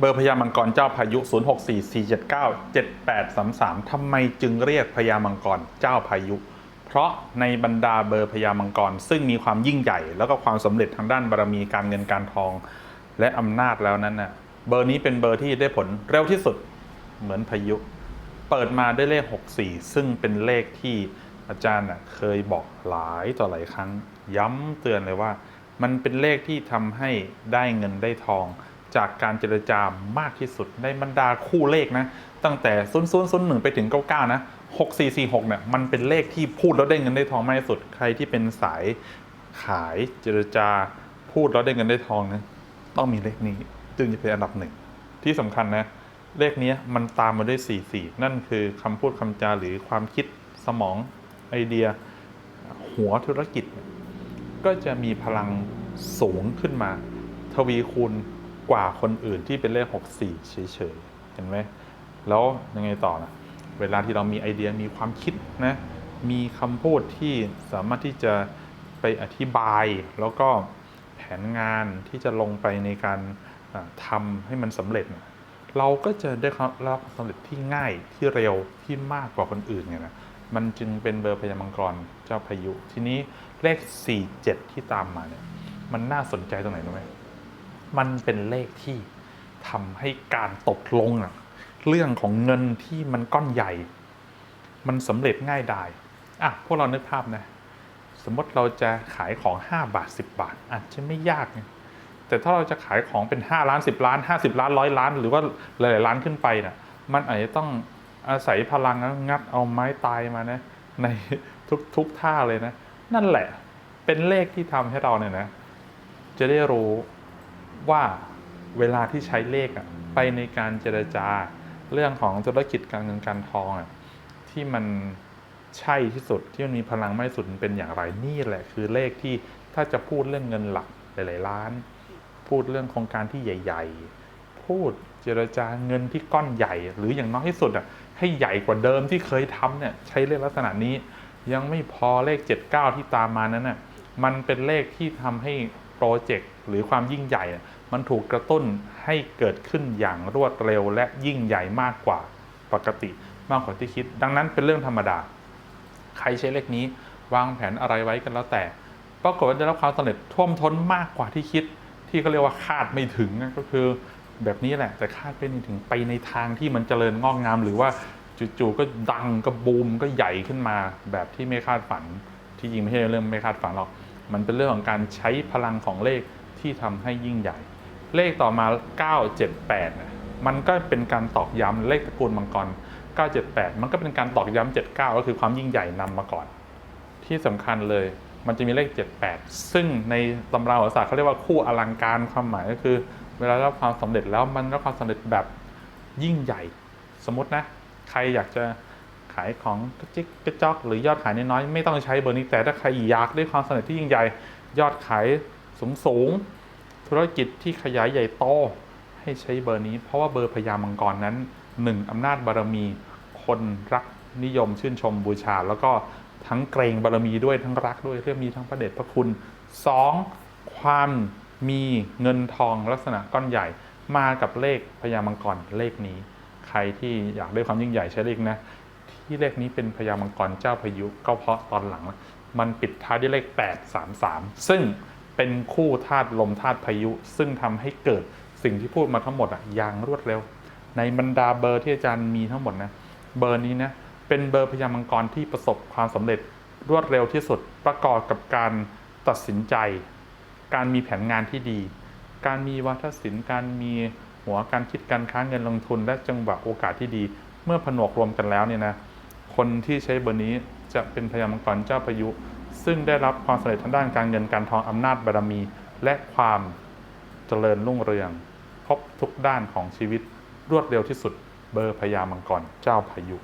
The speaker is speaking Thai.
เบอร์พญามังกรเจ้าพายุ 0644797833 ทำไมจึงเรียกพญามังกรเจ้าพายุ เพราะในบรรดาเบอร์พญามังกร ซึ่งมีความยิ่งใหญ่ แล้วก็ความสำเร็จทางด้านบารมีการเงินการทอง และอำนาจแล้วนั้นน่ะเบอร์นี้เป็นเบอร์ที่ได้ผลเร็วที่สุดเหมือนพายุ เปิดมาด้วยเลข 64 ซึ่งเป็นเลขที่อาจารย์น่ะเคยบอกหลายต่อหลายครั้ง ย้ำเตือนเลยว่า มันเป็นเลขที่ทำให้ได้เงินได้ทอง จากการเจรจามากที่สุดในบรรดาคู่เลขนะ ตั้งแต่0 0 0 1 ไปถึง 99 นะ 6446 เนี่ย มันเป็นเลขที่พูดแล้วได้เงินได้ทองมากที่สุด ใครที่เป็นสายขายเจรจาพูดแล้วได้เงินได้ทองนะต้องมีเลขนี้จึงจะเป็นอันดับหนึ่ง ที่สำคัญนะ เลขนี้มันตามมาด้วย 44 นั่นคือคำพูดคำจาหรือความคิดสมองไอเดียหัวธุรกิจ ก็จะมีพลังสูงขึ้นมา ทวีคูณ กว่าคนอื่นที่เป็นเลข 64 เฉยๆ เห็นไหม แล้วยังไงต่อนะเวลาที่เรามีไอเดียมีความคิดนะ มีคำพูดที่สามารถที่จะไปอธิบาย แล้วก็แผนงานที่จะลงไปในการทำให้มันสำเร็จนะเราก็จะได้รับความสำเร็จที่ง่ายที่เร็วที่มากกว่าคนอื่นไงนะมันจึงเป็นเบอร์พญามังกรเจ้าพายุ ทีนี้เลข 47 ที่ตามมาเนี่ย มันน่าสนใจตรงไหนรู้ไหม มันเป็นเลขที่ทำให้การตกลงอะเรื่องของเงินที่มันก้อนใหญ่ มันสำเร็จง่ายดายอะพวกเรานึกภาพนะสมมติเราจะขายของ 5 บาท 10 บาท อาจจะไม่ยากแต่ถ้าเราจะขายของเป็น 5 ล้าน 10 ล้าน 50 ล้านร้อยล้าน หรือว่าหลายๆล้านขึ้นไปน่ะมันอาจจะต้องอาศัยพลังงัดเอาไม้ตายมานะในทุกทุกท่าเลยนะ นั่นแหละเป็นเลขที่ทำให้เราเนี่ยนะ จะได้รู้ ว่าเวลาที่ใช้เลขไปในการเจรจาเรื่องของธุรกิจการเงินการทองอะที่มันใช่ที่สุดที่มันมีพลังมากที่สุดเป็นอย่างไรนี่แหละ คือเลขที่ถ้าจะพูดเรื่องเงินหลักหลายๆล้าน พูดเรื่องโครงการที่ใหญ่ ๆ พูดเจรจาเงินที่ก้อนใหญ่ หรืออย่างน้อยที่สุดอะให้ใหญ่กว่าเดิมที่เคยทำเนี่ยใช้เลขลักษณะนี้ ยังไม่พอเลข 79 ที่ตามมานั้นน่ะมันเป็นเลขที่ทำให้ โปรเจกต์หรือความยิ่งใหญ่ มันถูกกระตุ้นให้เกิดขึ้นอย่างรวดเร็วและยิ่งใหญ่มากกว่าปกติมากกว่าที่คิด ดังนั้นเป็นเรื่องธรรมดา ใครใช้เลขนี้วางแผนอะไรไว้กันแล้วแต่ปรากฏว่าได้รับความสำเร็จท่วมท้นมากกว่าที่คิด ที่เขาเรียกว่าคาดไม่ถึงก็คือแบบนี้แหละแต่คาดไม่ถึงไปในทางที่มันเจริญงอกงาม หรือว่าจู่ๆก็ดังก็บูมก็ใหญ่ขึ้นมา แบบที่ไม่คาดฝันที่จริงไม่ใช่เรื่องไม่คาดฝันหรอก มันเป็นเรื่องของการใช้พลังของเลขที่ทำให้ยิ่งใหญ่ เลขต่อมา 978นะมันก็เป็นการตอกย้ำเลขตระกูลมังกร 978 มันก็เป็นการตอกย้ำ79 ก็คือความยิ่งใหญ่นำมาก่อน ที่สำคัญเลยมันจะมีเลข 78 ซึ่งในตำราโหราศาสตร์เขาเรียกว่าคู่อลังการความหมายก็คือ เวลารับความสำเร็จแล้วมันรับความสำเร็จแบบยิ่งใหญ่ สมมตินะ ใครอยากจะ ขายของกระจิกกระจอก หรือยอดขายน้อยๆไม่ต้องใช้เบอร์นี้แต่ถ้าใครอยากได้ความสำเร็จที่ยิ่งใหญ่ยอดขายสูงสูงธุรกิจที่ขยายใหญ่โตให้ใช้เบอร์นี้ เพราะว่าเบอร์พญามังกรนั้นหนึ่งอำนาจบารมี คนรักนิยมชื่นชมบูชา แล้วก็ทั้งเกรงบารมีด้วยทั้งรักด้วยเรื่องมีทั้งพระเดชพระคุณสองความมีเงินทองลักษณะก้อนใหญ่มากับเลขพญามังกรเลขนี้ ใครที่อยากได้ความยิ่งใหญ่ใช้เลขนะ ที่เลขนี้เป็นพญามังกรเจ้าพายุก็เพราะตอนหลัง มันปิดท้ายด้วยเลข 833 ซึ่งเป็นคู่ธาตุลมธาตุพายุ ซึ่งทำให้เกิดสิ่งที่พูดมาทั้งหมดอะอย่างรวดเร็ว ในบรรดาเบอร์ที่อาจารย์มีทั้งหมดนะเบอร์นี้นะเป็นเบอร์พญามังกรที่ประสบความสำเร็จรวดเร็วที่สุดประกอบกับการตัดสินใจ การมีแผนงานที่ดี การมีวัฒนศิลป์การมีหัวการคิดการค้าเงินลงทุน และจังหวะโอกาสที่ดี เมื่อผนวกรวมกันแล้วเนี่ยนะ คนที่ใช้เบอร์นี้จะเป็นพญามังกรเจ้าพายุ ซึ่งได้รับความสำเร็จทางด้านการเงินการทองอำนาจบารมี และความเจริญรุ่งเรืองครบทุกด้านของชีวิตรวดเร็วที่สุดเบอร์พญามังกรเจ้าพายุ